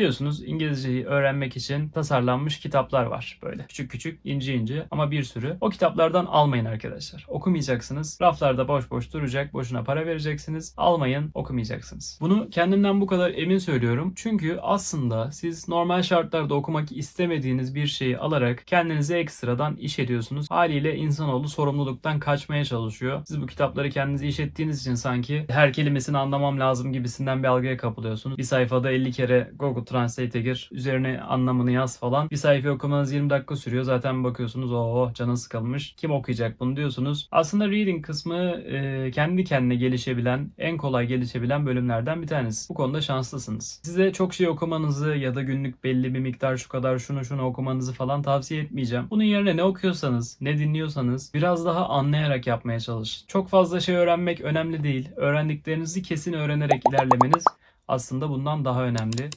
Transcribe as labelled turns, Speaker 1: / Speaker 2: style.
Speaker 1: Biliyorsunuz İngilizceyi öğrenmek için tasarlanmış kitaplar var böyle. Küçük küçük, ince ince ama bir sürü. O kitaplardan almayın arkadaşlar. Okumayacaksınız. Raflarda boş boş duracak. Boşuna para vereceksiniz. Almayın, okumayacaksınız. Bunu kendimden bu kadar emin söylüyorum. Çünkü aslında siz normal şartlarda okumak istemediğiniz bir şeyi alarak kendinize ekstradan iş ediyorsunuz. Haliyle insanoğlu sorumluluktan kaçmaya çalışıyor. Siz bu kitapları kendinize iş ettiğiniz için sanki her kelimesini anlamam lazım gibisinden bir algıya kapılıyorsunuz. Bir sayfada 50 kere Google Translate'e gir, üzerine anlamını yaz falan. Bir sayfa okumanız 20 dakika sürüyor. Zaten bakıyorsunuz o canı sıkılmış. Kim okuyacak bunu diyorsunuz. Aslında reading kısmı e, kendi kendine gelişebilen, en kolay gelişebilen bölümlerden bir tanesi. Bu konuda şanslısınız. Size çok şey okumanızı ya da günlük belli bir miktar şu kadar şunu şunu okumanızı falan tavsiye etmeyeceğim. Bunun yerine ne okuyorsanız, ne dinliyorsanız biraz daha anlayarak yapmaya çalışın. Çok fazla şey öğrenmek önemli değil. Öğrendiklerinizi kesin öğrenerek ilerlemeniz aslında bundan daha önemli.